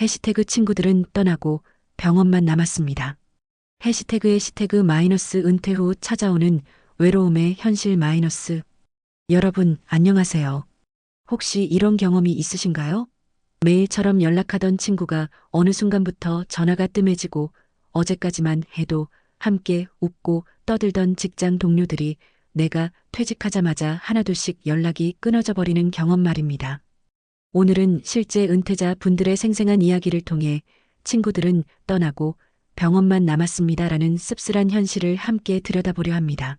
해시태그 친구들은 떠나고 병원만 남았습니다. 해시태그 해시태그 마이너스 은퇴 후 찾아오는 외로움의 현실 마이너스. 여러분, 안녕하세요. 혹시 이런 경험이 있으신가요? 매일처럼 연락하던 친구가 어느 순간부터 전화가 뜸해지고 어제까지만 해도 함께 웃고 떠들던 직장 동료들이 내가 퇴직하자마자 하나둘씩 연락이 끊어져 버리는 경험 말입니다. 오늘은 실제 은퇴자 분들의 생생한 이야기를 통해 친구들은 떠나고 병원만 남았습니다라는 씁쓸한 현실을 함께 들여다보려 합니다.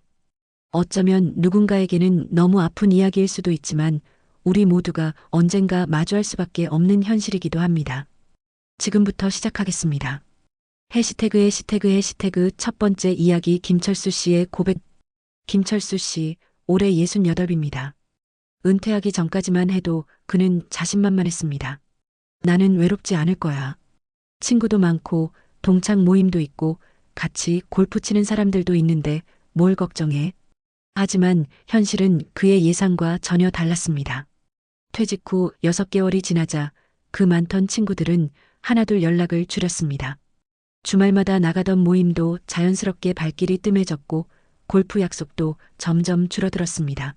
어쩌면 누군가에게는 너무 아픈 이야기일 수도 있지만 우리 모두가 언젠가 마주할 수밖에 없는 현실이기도 합니다. 지금부터 시작하겠습니다. 해시태그 해시태그 해시태그 첫 번째 이야기 김철수 씨의 고백 김철수 씨 올해 68입니다. 은퇴하기 전까지만 해도 그는 자신만만했습니다. 나는 외롭지 않을 거야. 친구도 많고 동창 모임도 있고 같이 골프 치는 사람들도 있는데 뭘 걱정해. 하지만 현실은 그의 예상과 전혀 달랐습니다. 퇴직 후 6개월이 지나자 그 많던 친구들은 하나둘 연락을 줄였습니다. 주말마다 나가던 모임도 자연스럽게 발길이 뜸해졌고 골프 약속도 점점 줄어들었습니다.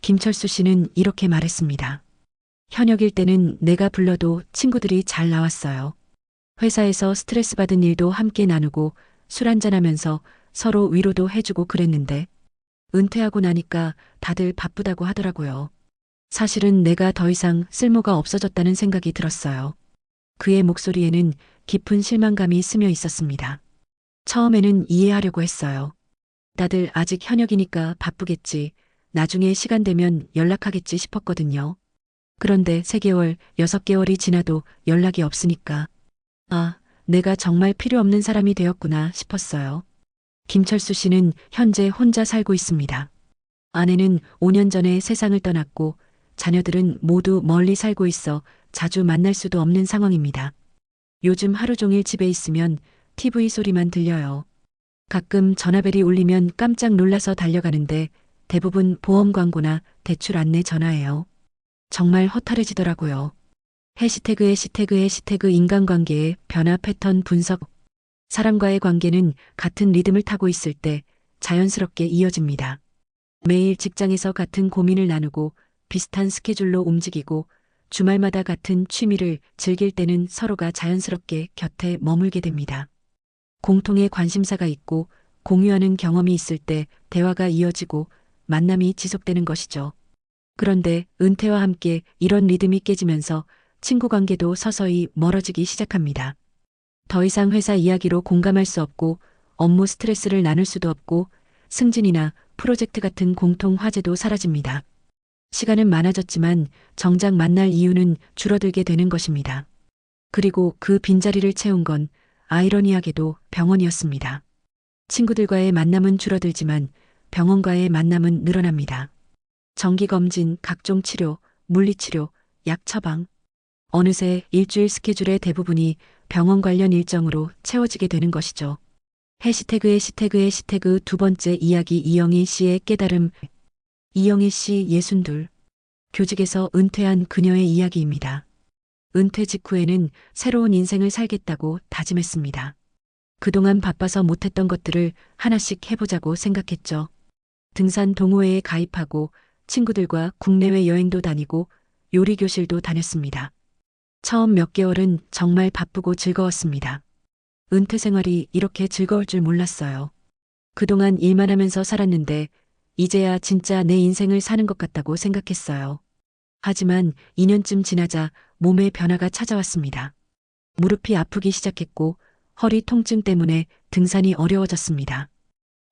김철수 씨는 이렇게 말했습니다. 현역일 때는 내가 불러도 친구들이 잘 나왔어요. 회사에서 스트레스 받은 일도 함께 나누고 술 한잔하면서 서로 위로도 해주고 그랬는데 은퇴하고 나니까 다들 바쁘다고 하더라고요. 사실은 내가 더 이상 쓸모가 없어졌다는 생각이 들었어요. 그의 목소리에는 깊은 실망감이 스며 있었습니다. 처음에는 이해하려고 했어요. 다들 아직 현역이니까 바쁘겠지. 나중에 시간 되면 연락하겠지 싶었거든요. 그런데 3개월, 6개월이 지나도 연락이 없으니까. 아, 내가 정말 필요 없는 사람이 되었구나 싶었어요. 김철수 씨는 현재 혼자 살고 있습니다. 아내는 5년 전에 세상을 떠났고 자녀들은 모두 멀리 살고 있어 자주 만날 수도 없는 상황입니다. 요즘 하루 종일 집에 있으면 TV 소리만 들려요. 가끔 전화벨이 울리면 깜짝 놀라서 달려가는데 대부분 보험 광고나 대출 안내 전화예요. 정말 허탈해지더라고요. 해시태그 해시태그 해시태그 인간관계의 변화 패턴 분석. 사람과의 관계는 같은 리듬을 타고 있을 때 자연스럽게 이어집니다. 매일 직장에서 같은 고민을 나누고 비슷한 스케줄로 움직이고 주말마다 같은 취미를 즐길 때는 서로가 자연스럽게 곁에 머물게 됩니다. 공통의 관심사가 있고 공유하는 경험이 있을 때 대화가 이어지고 만남이 지속되는 것이죠. 그런데 은퇴와 함께 이런 리듬이 깨지면서 친구 관계도 서서히 멀어지기 시작합니다. 더 이상 회사 이야기로 공감할 수 없고 업무 스트레스를 나눌 수도 없고 승진이나 프로젝트 같은 공통 화제도 사라집니다. 시간은 많아졌지만 정작 만날 이유는 줄어들게 되는 것입니다. 그리고 그 빈자리를 채운 건 아이러니하게도 병원이었습니다. 친구들과의 만남은 줄어들지만 병원과의 만남은 늘어납니다. 정기검진, 각종 치료, 물리치료, 약 처방. 어느새 일주일 스케줄의 대부분이 병원 관련 일정으로 채워지게 되는 것이죠. 해시태그 해시태그 해시태그 두 번째 이야기 이영희 씨의 깨달음. 이영희 씨 예순둘. 교직에서 은퇴한 그녀의 이야기입니다. 은퇴 직후에는 새로운 인생을 살겠다고 다짐했습니다. 그동안 바빠서 못했던 것들을 하나씩 해보자고 생각했죠. 등산 동호회에 가입하고 친구들과 국내외 여행도 다니고 요리 교실도 다녔습니다. 처음 몇 개월은 정말 바쁘고 즐거웠습니다. 은퇴 생활이 이렇게 즐거울 줄 몰랐어요. 그동안 일만 하면서 살았는데 이제야 진짜 내 인생을 사는 것 같다고 생각했어요. 하지만 2년쯤 지나자 몸에 변화가 찾아왔습니다. 무릎이 아프기 시작했고 허리 통증 때문에 등산이 어려워졌습니다.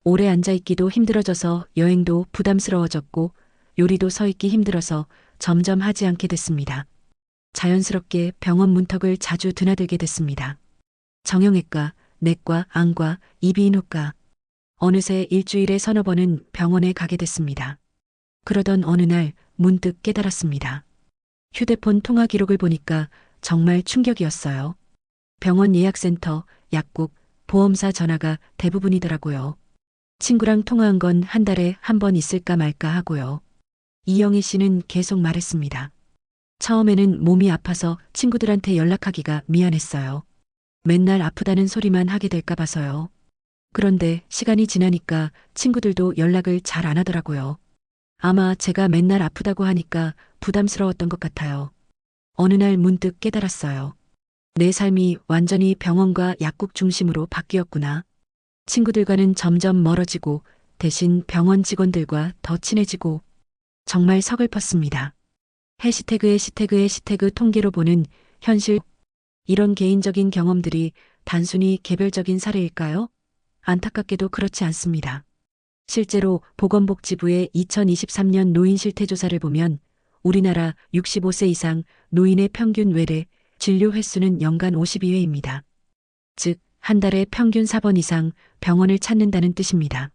오래 앉아있기도 힘들어져서 여행도 부담스러워졌고 요리도 서 있기 힘들어서 점점 하지 않게 됐습니다. 자연스럽게 병원 문턱을 자주 드나들게 됐습니다. 정형외과, 내과, 안과, 이비인후과. 어느새 일주일에 서너 번은 병원에 가게 됐습니다. 그러던 어느 날 문득 깨달았습니다. 휴대폰 통화 기록을 보니까 정말 충격이었어요. 병원 예약센터, 약국, 보험사 전화가 대부분이더라고요. 친구랑 통화한 건 한 달에 한 번 있을까 말까 하고요. 이영희 씨는 계속 말했습니다. 처음에는 몸이 아파서 친구들한테 연락하기가 미안했어요. 맨날 아프다는 소리만 하게 될까 봐서요. 그런데 시간이 지나니까 친구들도 연락을 잘 안 하더라고요. 아마 제가 맨날 아프다고 하니까 부담스러웠던 것 같아요. 어느 날 문득 깨달았어요. 내 삶이 완전히 병원과 약국 중심으로 바뀌었구나. 친구들과는 점점 멀어지고 대신 병원 직원들과 더 친해지고 정말 서글펐습니다. 해시태그에 시태그에 시태그 통계로 보는 현실 이런 개인적인 경험들이 단순히 개별적인 사례일까요? 안타깝게도 그렇지 않습니다. 실제로 보건복지부의 2023년 노인 실태조사를 보면 우리나라 65세 이상 노인의 평균 외래 진료 횟수는 연간 52회입니다. 즉, 한 달에 평균 4번 이상 병원을 찾는다는 뜻입니다.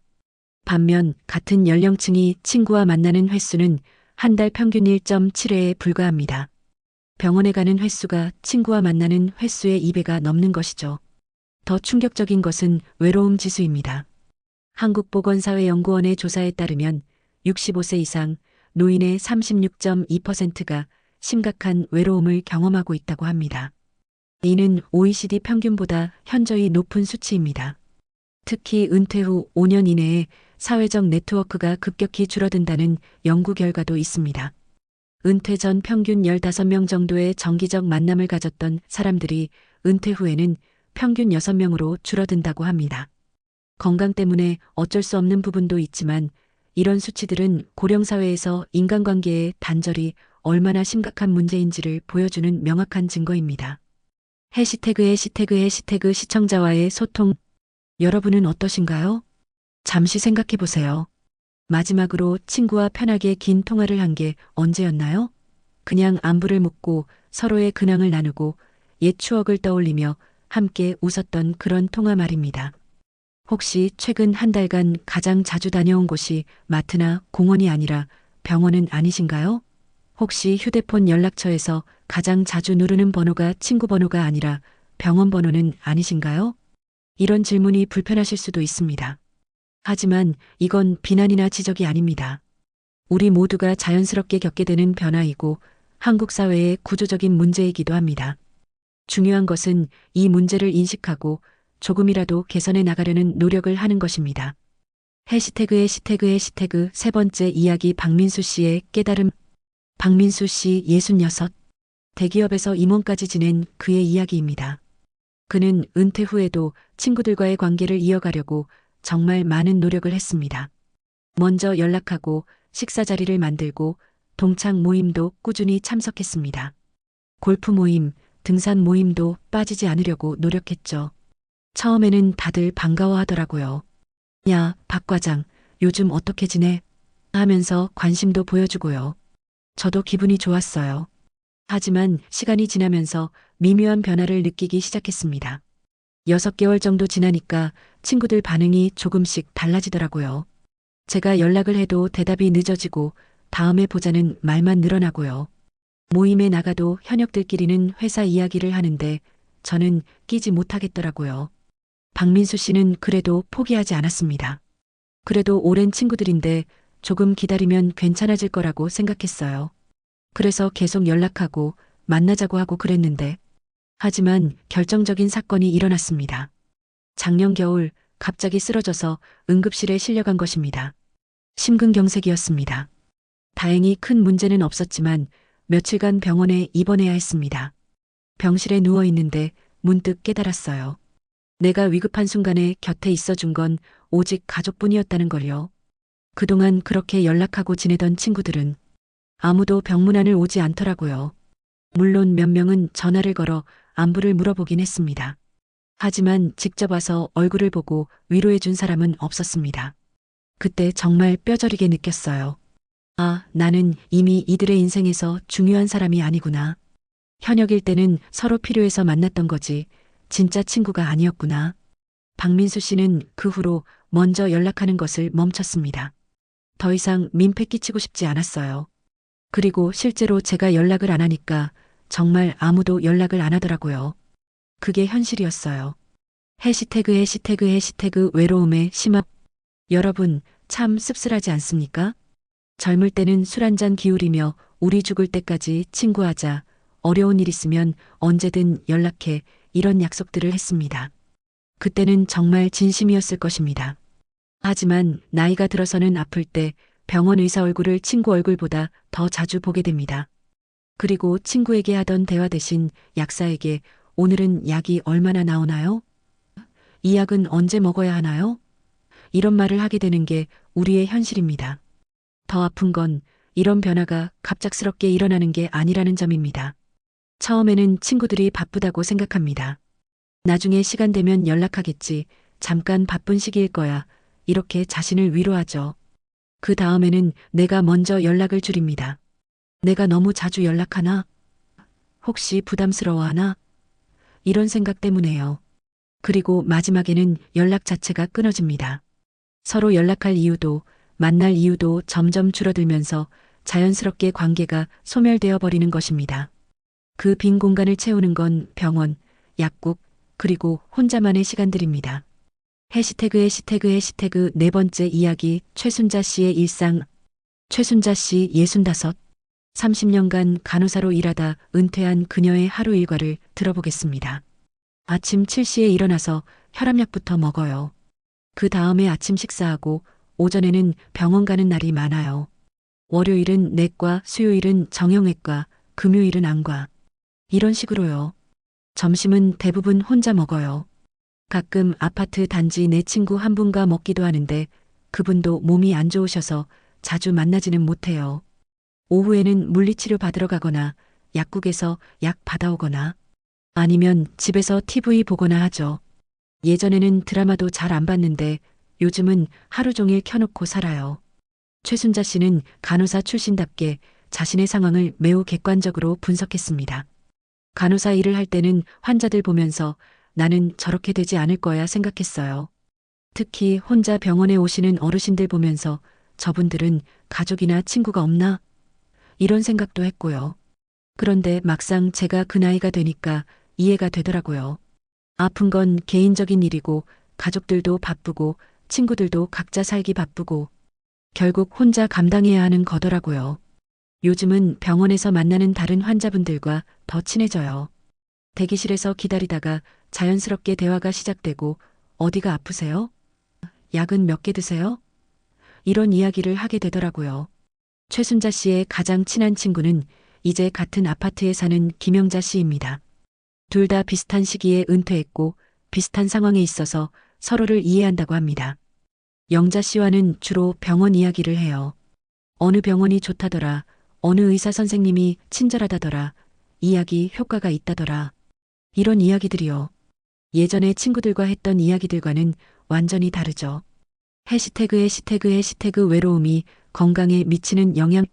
반면 같은 연령층이 친구와 만나는 횟수는 한 달 평균 1.7회에 불과합니다. 병원에 가는 횟수가 친구와 만나는 횟수의 2배가 넘는 것이죠. 더 충격적인 것은 외로움 지수입니다. 한국보건사회연구원의 조사에 따르면 65세 이상 노인의 36.2%가 심각한 외로움을 경험하고 있다고 합니다. 이는 OECD 평균보다 현저히 높은 수치입니다. 특히 은퇴 후 5년 이내에 사회적 네트워크가 급격히 줄어든다는 연구 결과도 있습니다. 은퇴 전 평균 15명 정도의 정기적 만남을 가졌던 사람들이 은퇴 후에는 평균 6명으로 줄어든다고 합니다. 건강 때문에 어쩔 수 없는 부분도 있지만 이런 수치들은 고령사회에서 인간관계의 단절이 얼마나 심각한 문제인지를 보여주는 명확한 증거입니다. 해시태그 해시태그 해시태그 시청자와의 소통. 여러분은 어떠신가요? 잠시 생각해 보세요. 마지막으로 친구와 편하게 긴 통화를 한 게 언제였나요? 그냥 안부를 묻고 서로의 근황을 나누고 옛 추억을 떠올리며 함께 웃었던 그런 통화 말입니다. 혹시 최근 한 달간 가장 자주 다녀온 곳이 마트나 공원이 아니라 병원은 아니신가요? 혹시 휴대폰 연락처에서 가장 자주 누르는 번호가 친구 번호가 아니라 병원 번호는 아니신가요? 이런 질문이 불편하실 수도 있습니다. 하지만 이건 비난이나 지적이 아닙니다. 우리 모두가 자연스럽게 겪게 되는 변화이고 한국 사회의 구조적인 문제이기도 합니다. 중요한 것은 이 문제를 인식하고 조금이라도 개선해 나가려는 노력을 하는 것입니다. 해시태그 해시태그 해시태그 세 번째 이야기 박민수 씨의 깨달음 박민수 씨 66 대기업에서 임원까지 지낸 그의 이야기입니다. 그는 은퇴 후에도 친구들과의 관계를 이어가려고 정말 많은 노력을 했습니다. 먼저 연락하고 식사 자리를 만들고 동창 모임도 꾸준히 참석했습니다. 골프 모임, 등산 모임도 빠지지 않으려고 노력했죠. 처음에는 다들 반가워하더라고요. 야, 박 과장, 요즘 어떻게 지내? 하면서 관심도 보여주고요. 저도 기분이 좋았어요. 하지만 시간이 지나면서 미묘한 변화를 느끼기 시작했습니다. 6개월 정도 지나니까 친구들 반응이 조금씩 달라지더라고요. 제가 연락을 해도 대답이 늦어지고 다음에 보자는 말만 늘어나고요. 모임에 나가도 현역들끼리는 회사 이야기를 하는데 저는 끼지 못하겠더라고요. 박민수 씨는 그래도 포기하지 않았습니다. 그래도 오랜 친구들인데 조금 기다리면 괜찮아질 거라고 생각했어요. 그래서 계속 연락하고 만나자고 하고 그랬는데 하지만 결정적인 사건이 일어났습니다. 작년 겨울 갑자기 쓰러져서 응급실에 실려간 것입니다. 심근경색이었습니다. 다행히 큰 문제는 없었지만 며칠간 병원에 입원해야 했습니다. 병실에 누워 있는데 문득 깨달았어요. 내가 위급한 순간에 곁에 있어 준 건 오직 가족뿐이었다는 걸요. 그동안 그렇게 연락하고 지내던 친구들은 아무도 병문안을 오지 않더라고요. 물론 몇 명은 전화를 걸어 안부를 물어보긴 했습니다. 하지만 직접 와서 얼굴을 보고 위로해 준 사람은 없었습니다. 그때 정말 뼈저리게 느꼈어요. 아, 나는 이미 이들의 인생에서 중요한 사람이 아니구나. 현역일 때는 서로 필요해서 만났던 거지, 진짜 친구가 아니었구나. 박민수 씨는 그 후로 먼저 연락하는 것을 멈췄습니다. 더 이상 민폐 끼치고 싶지 않았어요. 그리고 실제로 제가 연락을 안 하니까 정말 아무도 연락을 안 하더라고요. 그게 현실이었어요. 해시태그 해시태그 해시태그 외로움의 심압. 여러분, 참 씁쓸하지 않습니까? 젊을 때는 술 한 잔 기울이며 우리 죽을 때까지 친구하자. 어려운 일 있으면 언제든 연락해. 이런 약속들을 했습니다. 그때는 정말 진심이었을 것입니다. 하지만 나이가 들어서는 아플 때 병원 의사 얼굴을 친구 얼굴보다 더 자주 보게 됩니다. 그리고 친구에게 하던 대화 대신 약사에게 오늘은 약이 얼마나 나오나요? 이 약은 언제 먹어야 하나요? 이런 말을 하게 되는 게 우리의 현실입니다. 더 아픈 건 이런 변화가 갑작스럽게 일어나는 게 아니라는 점입니다. 처음에는 친구들이 바쁘다고 생각합니다. 나중에 시간 되면 연락하겠지. 잠깐 바쁜 시기일 거야. 이렇게 자신을 위로하죠. 그 다음에는 내가 먼저 연락을 줄입니다. 내가 너무 자주 연락하나? 혹시 부담스러워하나? 이런 생각 때문에요. 그리고 마지막에는 연락 자체가 끊어집니다. 서로 연락할 이유도 만날 이유도 점점 줄어들면서 자연스럽게 관계가 소멸되어 버리는 것입니다. 그 빈 공간을 채우는 건 병원, 약국, 그리고 혼자만의 시간들입니다. 해시태그 해시태그 해시태그 네 번째 이야기 최순자 씨의 일상 최순자 씨 65, 30년간 간호사로 일하다 은퇴한 그녀의 하루 일과를 들어보겠습니다. 아침 7시에 일어나서 혈압약부터 먹어요. 그 다음에 아침 식사하고 오전에는 병원 가는 날이 많아요. 월요일은 내과, 수요일은 정형외과, 금요일은 안과. 이런 식으로요. 점심은 대부분 혼자 먹어요. 가끔 아파트 단지 내 친구 한 분과 먹기도 하는데 그분도 몸이 안 좋으셔서 자주 만나지는 못해요. 오후에는 물리치료 받으러 가거나 약국에서 약 받아오거나 아니면 집에서 TV 보거나 하죠. 예전에는 드라마도 잘 안 봤는데 요즘은 하루 종일 켜놓고 살아요. 최순자 씨는 간호사 출신답게 자신의 상황을 매우 객관적으로 분석했습니다. 간호사 일을 할 때는 환자들 보면서 나는 저렇게 되지 않을 거야 생각했어요. 특히 혼자 병원에 오시는 어르신들 보면서 저분들은 가족이나 친구가 없나? 이런 생각도 했고요. 그런데 막상 제가 그 나이가 되니까 이해가 되더라고요. 아픈 건 개인적인 일이고 가족들도 바쁘고 친구들도 각자 살기 바쁘고 결국 혼자 감당해야 하는 거더라고요. 요즘은 병원에서 만나는 다른 환자분들과 더 친해져요. 대기실에서 기다리다가 자연스럽게 대화가 시작되고 어디가 아프세요? 약은 몇 개 드세요? 이런 이야기를 하게 되더라고요. 최순자 씨의 가장 친한 친구는 이제 같은 아파트에 사는 김영자 씨입니다. 둘 다 비슷한 시기에 은퇴했고 비슷한 상황에 있어서 서로를 이해한다고 합니다. 영자 씨와는 주로 병원 이야기를 해요. 어느 병원이 좋다더라, 어느 의사 선생님이 친절하다더라, 이야기 효과가 있다더라. 이런 이야기들이요. 예전에 친구들과 했던 이야기들과는 완전히 다르죠. 해시태그 해시태그 해시태그 외로움이 건강에 미치는 영향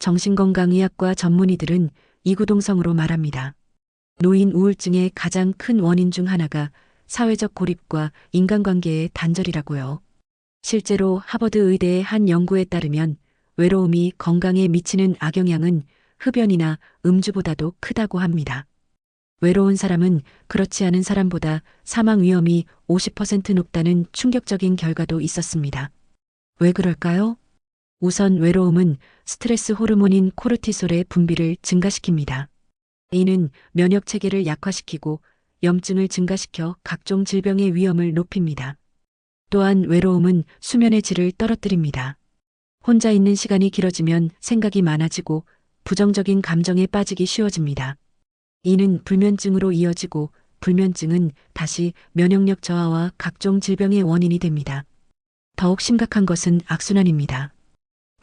정신건강의학과 전문의들은 이구동성으로 말합니다. 노인 우울증의 가장 큰 원인 중 하나가 사회적 고립과 인간관계의 단절이라고요. 실제로 하버드 의대의 한 연구에 따르면 외로움이 건강에 미치는 악영향은 흡연이나 음주보다도 크다고 합니다. 외로운 사람은 그렇지 않은 사람보다 사망 위험이 50% 높다는 충격적인 결과도 있었습니다. 왜 그럴까요? 우선 외로움은 스트레스 호르몬인 코르티솔의 분비를 증가시킵니다. 이는 면역 체계를 약화시키고 염증을 증가시켜 각종 질병의 위험을 높입니다. 또한 외로움은 수면의 질을 떨어뜨립니다. 혼자 있는 시간이 길어지면 생각이 많아지고 부정적인 감정에 빠지기 쉬워집니다. 이는 불면증으로 이어지고 불면증은 다시 면역력 저하와 각종 질병의 원인이 됩니다. 더욱 심각한 것은 악순환입니다.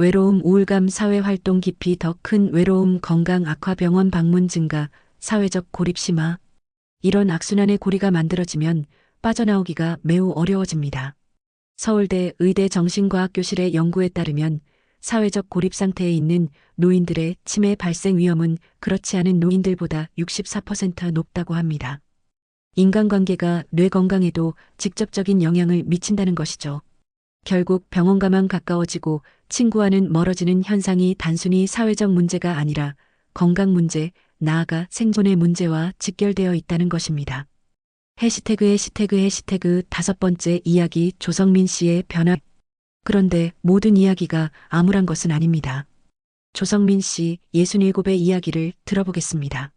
외로움, 우울감, 사회활동 깊이 더 큰 외로움, 건강 악화, 병원 방문 증가, 사회적 고립 심화. 이런 악순환의 고리가 만들어지면 빠져나오기가 매우 어려워집니다. 서울대 의대 정신과학교실의 연구에 따르면 사회적 고립 상태에 있는 노인들의 치매 발생 위험은 그렇지 않은 노인들보다 64% 높다고 합니다. 인간관계가 뇌 건강에도 직접적인 영향을 미친다는 것이죠. 결국 병원과만 가까워지고 친구와는 멀어지는 현상이 단순히 사회적 문제가 아니라 건강 문제, 나아가 생존의 문제와 직결되어 있다는 것입니다. 해시태그 해시태그 해시태그 다섯 번째 이야기 조성민 씨의 변화 그런데 모든 이야기가 암울한 것은 아닙니다. 조성민 씨 67의 이야기를 들어보겠습니다.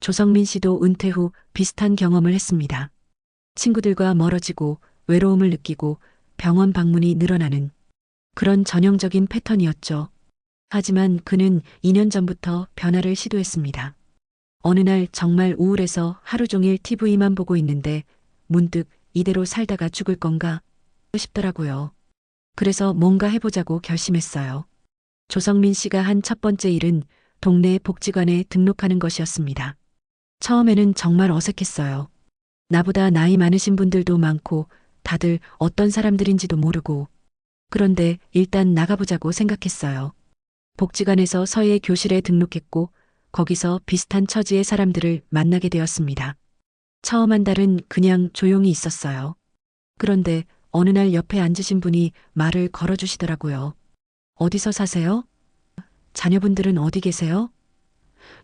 조성민 씨도 은퇴 후 비슷한 경험을 했습니다. 친구들과 멀어지고 외로움을 느끼고 병원 방문이 늘어나는 그런 전형적인 패턴이었죠. 하지만 그는 2년 전부터 변화를 시도했습니다. 어느 날 정말 우울해서 하루 종일 TV만 보고 있는데 문득 이대로 살다가 죽을 건가 싶더라고요. 그래서 뭔가 해보자고 결심했어요. 조성민 씨가 한 첫 번째 일은 동네 복지관에 등록하는 것이었습니다. 처음에는 정말 어색했어요. 나보다 나이 많으신 분들도 많고 다들 어떤 사람들인지도 모르고 그런데 일단 나가보자고 생각했어요. 복지관에서 서예 교실에 등록했고 거기서 비슷한 처지의 사람들을 만나게 되었습니다. 처음 한 달은 그냥 조용히 있었어요. 그런데 어느 날 옆에 앉으신 분이 말을 걸어주시더라고요. 어디서 사세요? 자녀분들은 어디 계세요?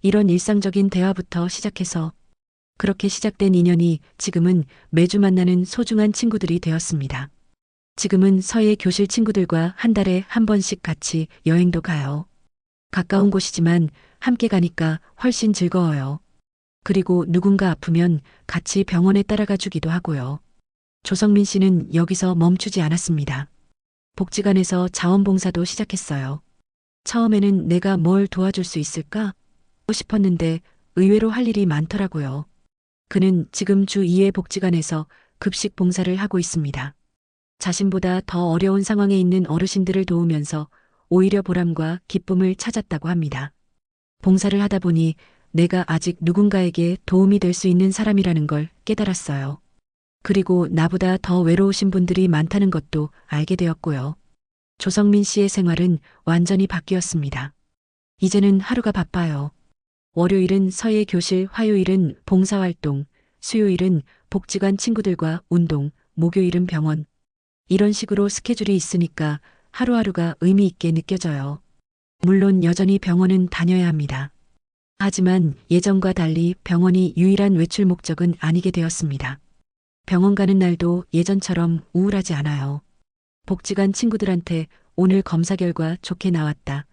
이런 일상적인 대화부터 시작해서 그렇게 시작된 인연이 지금은 매주 만나는 소중한 친구들이 되었습니다. 지금은 서예 교실 친구들과 한 달에 한 번씩 같이 여행도 가요. 가까운 곳이지만 함께 가니까 훨씬 즐거워요. 그리고 누군가 아프면 같이 병원에 따라가 주기도 하고요. 조성민 씨는 여기서 멈추지 않았습니다. 복지관에서 자원봉사도 시작했어요. 처음에는 내가 뭘 도와줄 수 있을까 싶었는데 의외로 할 일이 많더라고요. 그는 지금 주 2회 복지관에서 급식 봉사를 하고 있습니다. 자신보다 더 어려운 상황에 있는 어르신들을 도우면서 오히려 보람과 기쁨을 찾았다고 합니다. 봉사를 하다 보니 내가 아직 누군가에게 도움이 될 수 있는 사람이라는 걸 깨달았어요. 그리고 나보다 더 외로우신 분들이 많다는 것도 알게 되었고요. 조성민 씨의 생활은 완전히 바뀌었습니다. 이제는 하루가 바빠요. 월요일은 서예 교실, 화요일은 봉사활동, 수요일은 복지관 친구들과 운동, 목요일은 병원. 이런 식으로 스케줄이 있으니까 하루하루가 의미 있게 느껴져요. 물론 여전히 병원은 다녀야 합니다. 하지만 예전과 달리 병원이 유일한 외출 목적은 아니게 되었습니다. 병원 가는 날도 예전처럼 우울하지 않아요. 복지관 친구들한테 오늘 검사 결과 좋게 나왔다.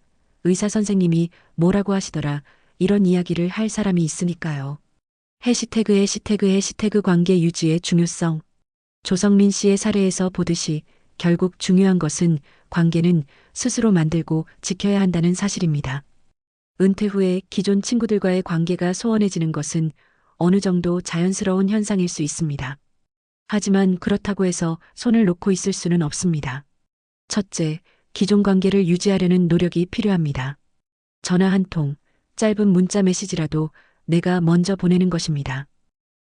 의사 선생님이 뭐라고 하시더라. 이런 이야기를 할 사람이 있으니까요. 해시태그 해시태그 해시태그 관계 유지의 중요성. 조성민 씨의 사례에서 보듯이 결국 중요한 것은 관계는 스스로 만들고 지켜야 한다는 사실입니다. 은퇴 후에 기존 친구들과의 관계가 소원해지는 것은 어느 정도 자연스러운 현상일 수 있습니다. 하지만 그렇다고 해서 손을 놓고 있을 수는 없습니다. 첫째, 기존 관계를 유지하려는 노력이 필요합니다. 전화 한 통, 짧은 문자 메시지라도 내가 먼저 보내는 것입니다.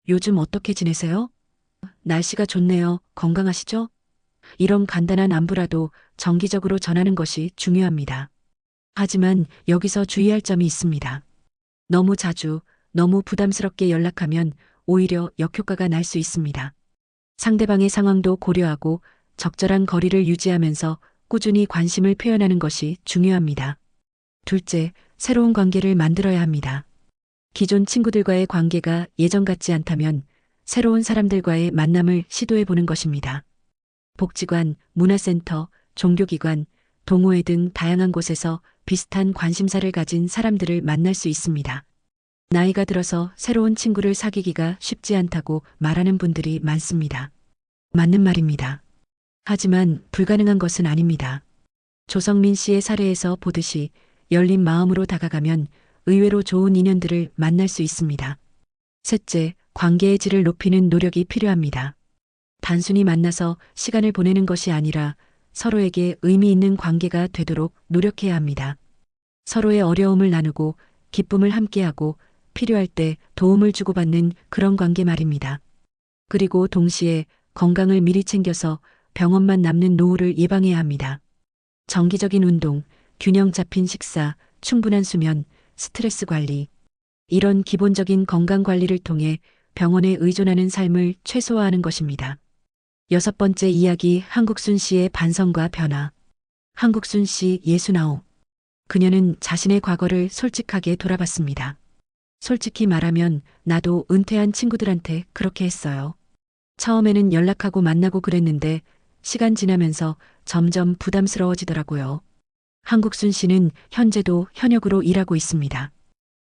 요즘 어떻게 지내세요? 날씨가 좋네요. 건강하시죠? 이런 간단한 안부라도 정기적으로 전하는 것이 중요합니다. 하지만 여기서 주의할 점이 있습니다. 너무 자주, 너무 부담스럽게 연락하면 오히려 역효과가 날 수 있습니다. 상대방의 상황도 고려하고 적절한 거리를 유지하면서 꾸준히 관심을 표현하는 것이 중요합니다. 둘째, 새로운 관계를 만들어야 합니다. 기존 친구들과의 관계가 예전 같지 않다면 새로운 사람들과의 만남을 시도해 보는 것입니다. 복지관, 문화센터, 종교기관, 동호회 등 다양한 곳에서 비슷한 관심사를 가진 사람들을 만날 수 있습니다. 나이가 들어서 새로운 친구를 사귀기가 쉽지 않다고 말하는 분들이 많습니다. 맞는 말입니다. 하지만 불가능한 것은 아닙니다. 조성민 씨의 사례에서 보듯이 열린 마음으로 다가가면 의외로 좋은 인연들을 만날 수 있습니다. 셋째, 관계의 질을 높이는 노력이 필요합니다. 단순히 만나서 시간을 보내는 것이 아니라 서로에게 의미 있는 관계가 되도록 노력해야 합니다. 서로의 어려움을 나누고 기쁨을 함께하고 필요할 때 도움을 주고받는 그런 관계 말입니다. 그리고 동시에 건강을 미리 챙겨서 병원만 남는 노후를 예방해야 합니다. 정기적인 운동, 균형 잡힌 식사, 충분한 수면, 스트레스 관리. 이런 기본적인 건강 관리를 통해 병원에 의존하는 삶을 최소화하는 것입니다. 여섯 번째 이야기 한국순 씨의 반성과 변화. 한국순 씨 예순아홉. 그녀는 자신의 과거를 솔직하게 돌아봤습니다. 솔직히 말하면 나도 은퇴한 친구들한테 그렇게 했어요. 처음에는 연락하고 만나고 그랬는데 시간 지나면서 점점 부담스러워지더라고요. 한국순 씨는 현재도 현역으로 일하고 있습니다.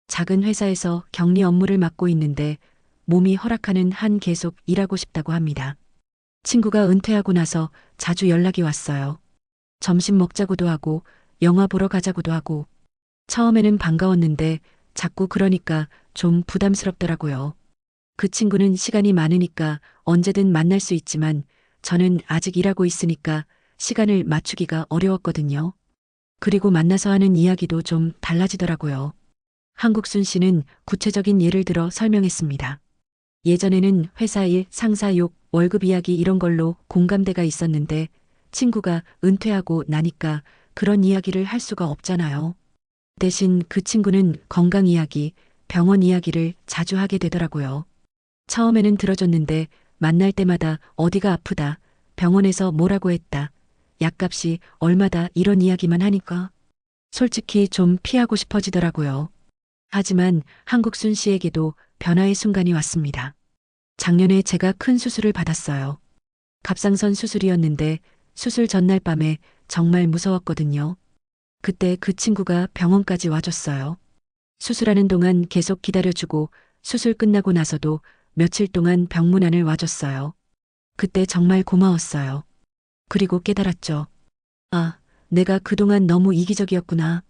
작은 회사에서 격리 업무를 맡고 있는데 몸이 허락하는 한 계속 일하고 싶다고 합니다. 친구가 은퇴하고 나서 자주 연락이 왔어요. 점심 먹자고도 하고 영화 보러 가자고도 하고 처음에는 반가웠는데 자꾸 그러니까 좀 부담스럽더라고요. 그 친구는 시간이 많으니까 언제든 만날 수 있지만 저는 아직 일하고 있으니까 시간을 맞추기가 어려웠거든요. 그리고 만나서 하는 이야기도 좀 달라지더라고요. 한국순 씨는 구체적인 예를 들어 설명했습니다. 예전에는 회사 일, 상사 욕, 월급 이야기 이런 걸로 공감대가 있었는데 친구가 은퇴하고 나니까 그런 이야기를 할 수가 없잖아요. 대신 그 친구는 건강 이야기, 병원 이야기를 자주 하게 되더라고요. 처음에는 들어줬는데 만날 때마다 어디가 아프다, 병원에서 뭐라고 했다, 약값이 얼마다 이런 이야기만 하니까 솔직히 좀 피하고 싶어지더라고요. 하지만 한국순 씨에게도 변화의 순간이 왔습니다. 작년에 제가 큰 수술을 받았어요. 갑상선 수술이었는데 수술 전날 밤에 정말 무서웠거든요. 그때 그 친구가 병원까지 와줬어요. 수술하는 동안 계속 기다려주고 수술 끝나고 나서도 며칠 동안 병문안을 와줬어요. 그때 정말 고마웠어요. 그리고 깨달았죠. 아, 내가 그동안 너무 이기적이었구나.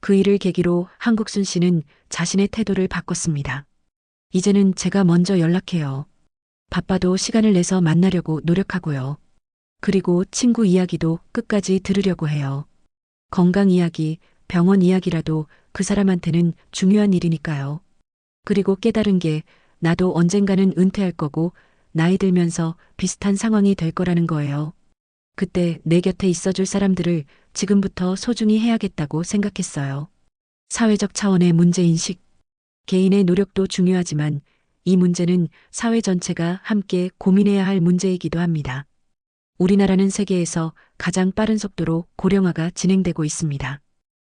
그 일을 계기로 한국순 씨는 자신의 태도를 바꿨습니다. 이제는 제가 먼저 연락해요. 바빠도 시간을 내서 만나려고 노력하고요. 그리고 친구 이야기도 끝까지 들으려고 해요. 건강 이야기, 병원 이야기라도 그 사람한테는 중요한 일이니까요. 그리고 깨달은 게 나도 언젠가는 은퇴할 거고 나이 들면서 비슷한 상황이 될 거라는 거예요. 그때 내 곁에 있어줄 사람들을 지금부터 소중히 해야겠다고 생각했어요. 사회적 차원의 문제인식. 개인의 노력도 중요하지만 이 문제는 사회 전체가 함께 고민해야 할 문제이기도 합니다. 우리나라는 세계에서 가장 빠른 속도로 고령화가 진행되고 있습니다.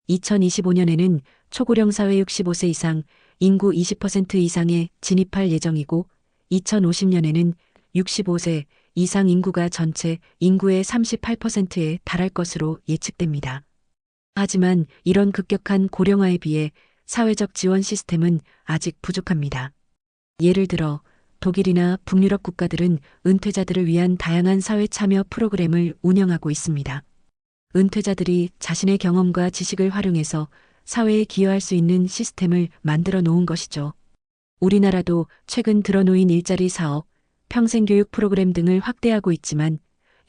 2025년에는 초고령 사회 65세 이상 인구 20% 이상에 진입할 예정이고 2050년에는 65세 이상 인구가 전체 인구의 38%에 달할 것으로 예측됩니다. 하지만 이런 급격한 고령화에 비해 사회적 지원 시스템은 아직 부족합니다. 예를 들어 독일이나 북유럽 국가들은 은퇴자들을 위한 다양한 사회 참여 프로그램을 운영하고 있습니다. 은퇴자들이 자신의 경험과 지식을 활용해서 사회에 기여할 수 있는 시스템을 만들어 놓은 것이죠. 우리나라도 최근 들어놓인 일자리 사업, 평생교육 프로그램 등을 확대하고 있지만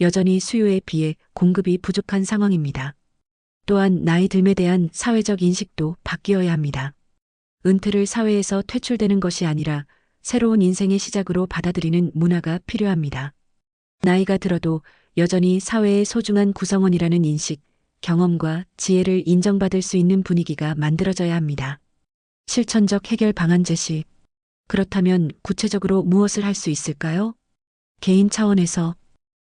여전히 수요에 비해 공급이 부족한 상황입니다. 또한 나이 듦에 대한 사회적 인식도 바뀌어야 합니다. 은퇴를 사회에서 퇴출되는 것이 아니라 새로운 인생의 시작으로 받아들이는 문화가 필요합니다. 나이가 들어도 여전히 사회의 소중한 구성원이라는 인식, 경험과 지혜를 인정받을 수 있는 분위기가 만들어져야 합니다. 실천적 해결 방안 제시. 그렇다면 구체적으로 무엇을 할 수 있을까요? 개인 차원에서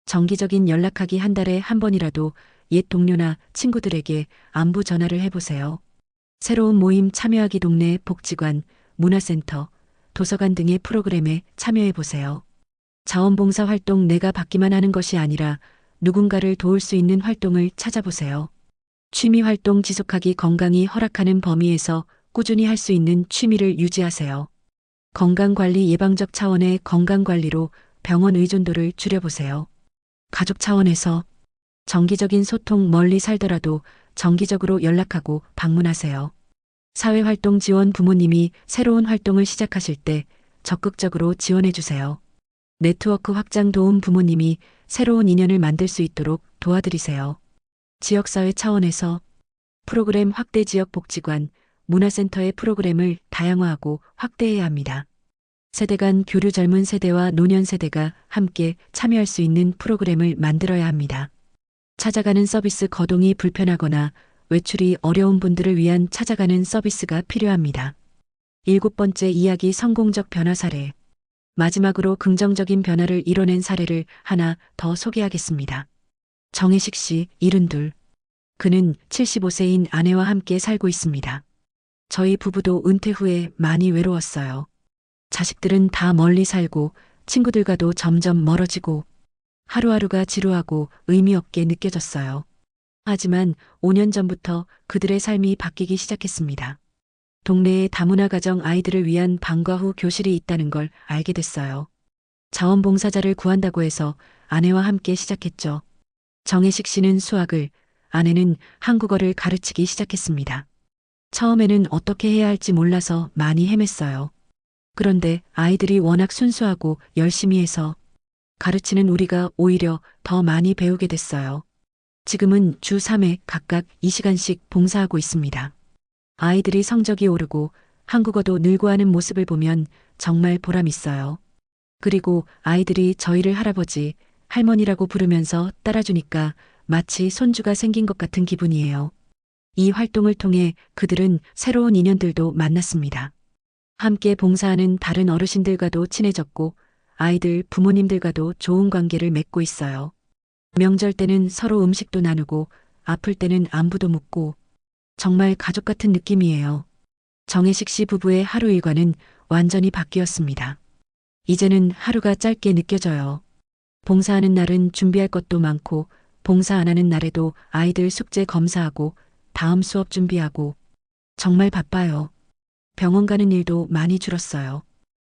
정기적인 연락하기 한 달에 한 번이라도 옛 동료나 친구들에게 안부 전화를 해보세요. 새로운 모임 참여하기 동네 복지관, 문화센터, 도서관 등의 프로그램에 참여해보세요. 자원봉사 활동 내가 받기만 하는 것이 아니라 누군가를 도울 수 있는 활동을 찾아보세요. 취미 활동 지속하기 건강이 허락하는 범위에서 꾸준히 할 수 있는 취미를 유지하세요. 건강관리 예방적 차원의 건강관리로 병원 의존도를 줄여보세요. 가족 차원에서 정기적인 소통 멀리 살더라도 정기적으로 연락하고 방문하세요. 사회활동 지원 부모님이 새로운 활동을 시작하실 때 적극적으로 지원해주세요. 네트워크 확장 도움 부모님이 새로운 인연을 만들 수 있도록 도와드리세요. 지역사회 차원에서 프로그램 확대 지역 복지관, 문화센터의 프로그램을 다양화하고 확대해야 합니다. 세대 간 교류 젊은 세대와 노년 세대가 함께 참여할 수 있는 프로그램을 만들어야 합니다. 찾아가는 서비스 거동이 불편하거나 외출이 어려운 분들을 위한 찾아가는 서비스가 필요합니다. 일곱 번째 이야기 성공적 변화 사례. 마지막으로 긍정적인 변화를 이뤄낸 사례를 하나 더 소개하겠습니다. 정혜식 씨, 이른둘. 그는 75세인 아내와 함께 살고 있습니다. 저희 부부도 은퇴 후에 많이 외로웠어요. 자식들은 다 멀리 살고 친구들과도 점점 멀어지고 하루하루가 지루하고 의미 없게 느껴졌어요. 하지만 5년 전부터 그들의 삶이 바뀌기 시작했습니다. 동네에 다문화 가정 아이들을 위한 방과 후 교실이 있다는 걸 알게 됐어요. 자원봉사자를 구한다고 해서 아내와 함께 시작했죠. 정혜식 씨는 수학을, 아내는 한국어를 가르치기 시작했습니다. 처음에는 어떻게 해야 할지 몰라서 많이 헤맸어요. 그런데 아이들이 워낙 순수하고 열심히 해서 가르치는 우리가 오히려 더 많이 배우게 됐어요. 지금은 주 3회 각각 2시간씩 봉사하고 있습니다. 아이들이 성적이 오르고 한국어도 늘고 하는 모습을 보면 정말 보람 있어요. 그리고 아이들이 저희를 할아버지, 할머니라고 부르면서 따라주니까 마치 손주가 생긴 것 같은 기분이에요. 이 활동을 통해 그들은 새로운 인연들도 만났습니다. 함께 봉사하는 다른 어르신들과도 친해졌고 아이들 부모님들과도 좋은 관계를 맺고 있어요. 명절 때는 서로 음식도 나누고 아플 때는 안부도 묻고 정말 가족 같은 느낌이에요. 정혜식 씨 부부의 하루 일과는 완전히 바뀌었습니다. 이제는 하루가 짧게 느껴져요. 봉사하는 날은 준비할 것도 많고 봉사 안 하는 날에도 아이들 숙제 검사하고 다음 수업 준비하고 정말 바빠요. 병원 가는 일도 많이 줄었어요.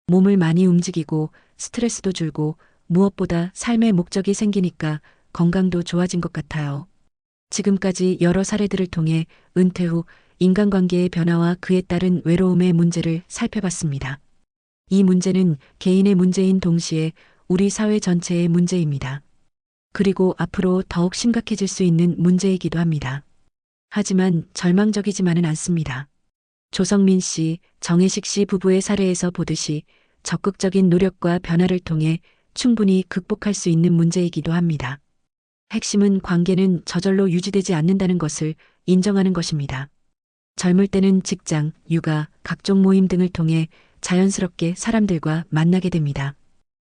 몸을 많이 움직이고 스트레스도 줄고 무엇보다 삶의 목적이 생기니까 건강도 좋아진 것 같아요. 지금까지 여러 사례들을 통해 은퇴 후 인간관계의 변화와 그에 따른 외로움의 문제를 살펴봤습니다. 이 문제는 개인의 문제인 동시에 우리 사회 전체의 문제입니다. 그리고 앞으로 더욱 심각해질 수 있는 문제이기도 합니다. 하지만 절망적이지만은 않습니다. 조성민 씨, 정혜식 씨 부부의 사례에서 보듯이 적극적인 노력과 변화를 통해 충분히 극복할 수 있는 문제이기도 합니다. 핵심은 관계는 저절로 유지되지 않는다는 것을 인정하는 것입니다. 젊을 때는 직장, 육아, 각종 모임 등을 통해 자연스럽게 사람들과 만나게 됩니다.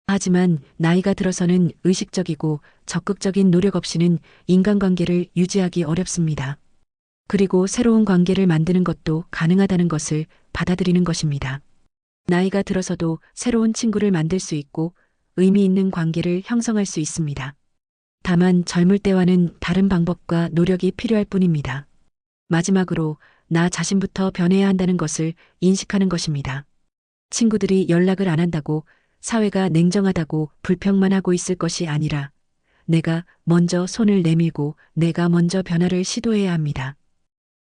하지만 나이가 들어서는 의식적이고 적극적인 노력 없이는 인간관계를 유지하기 어렵습니다. 그리고 새로운 관계를 만드는 것도 가능하다는 것을 받아들이는 것입니다. 나이가 들어서도 새로운 친구를 만들 수 있고 의미 있는 관계를 형성할 수 있습니다. 다만 젊을 때와는 다른 방법과 노력이 필요할 뿐입니다. 마지막으로 나 자신부터 변해야 한다는 것을 인식하는 것입니다. 친구들이 연락을 안 한다고 사회가 냉정하다고 불평만 하고 있을 것이 아니라 내가 먼저 손을 내밀고 내가 먼저 변화를 시도해야 합니다.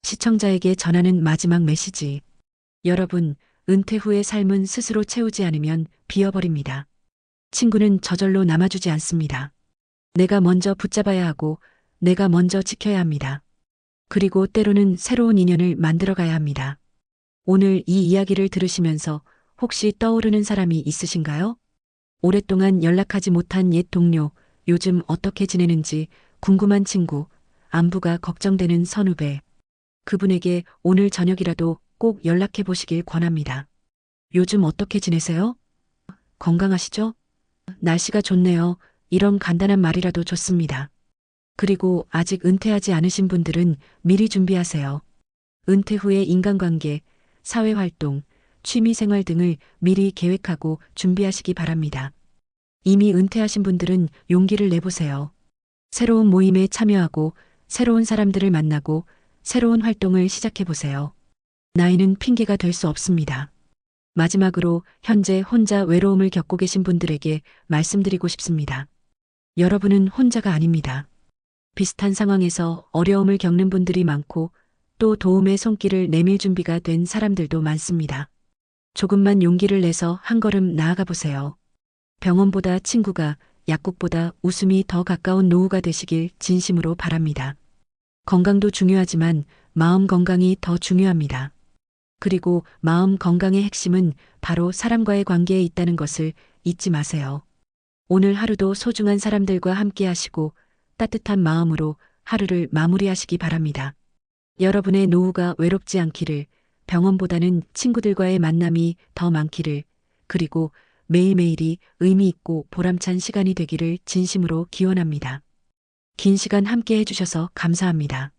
시청자에게 전하는 마지막 메시지. 여러분, 은퇴 후의 삶은 스스로 채우지 않으면 비어버립니다. 친구는 저절로 남아주지 않습니다. 내가 먼저 붙잡아야 하고 내가 먼저 지켜야 합니다. 그리고 때로는 새로운 인연을 만들어 가야 합니다. 오늘 이 이야기를 들으시면서 혹시 떠오르는 사람이 있으신가요? 오랫동안 연락하지 못한 옛 동료, 요즘 어떻게 지내는지 궁금한 친구, 안부가 걱정되는 선후배. 그분에게 오늘 저녁이라도 꼭 연락해 보시길 권합니다. 요즘 어떻게 지내세요? 건강하시죠? 날씨가 좋네요. 이런 간단한 말이라도 좋습니다. 그리고 아직 은퇴하지 않으신 분들은 미리 준비하세요. 은퇴 후의 인간관계, 사회활동, 취미생활 등을 미리 계획하고 준비하시기 바랍니다. 이미 은퇴하신 분들은 용기를 내보세요. 새로운 모임에 참여하고 새로운 사람들을 만나고 새로운 활동을 시작해보세요. 나이는 핑계가 될 수 없습니다. 마지막으로 현재 혼자 외로움을 겪고 계신 분들에게 말씀드리고 싶습니다. 여러분은 혼자가 아닙니다. 비슷한 상황에서 어려움을 겪는 분들이 많고 또 도움의 손길을 내밀 준비가 된 사람들도 많습니다. 조금만 용기를 내서 한 걸음 나아가 보세요. 병원보다 친구가 약국보다 웃음이 더 가까운 노후가 되시길 진심으로 바랍니다. 건강도 중요하지만 마음 건강이 더 중요합니다. 그리고 마음 건강의 핵심은 바로 사람과의 관계에 있다는 것을 잊지 마세요. 오늘 하루도 소중한 사람들과 함께 하시고 따뜻한 마음으로 하루를 마무리하시기 바랍니다. 여러분의 노후가 외롭지 않기를 병원보다는 친구들과의 만남이 더 많기를 그리고 매일매일이 의미 있고 보람찬 시간이 되기를 진심으로 기원합니다. 긴 시간 함께 해주셔서 감사합니다.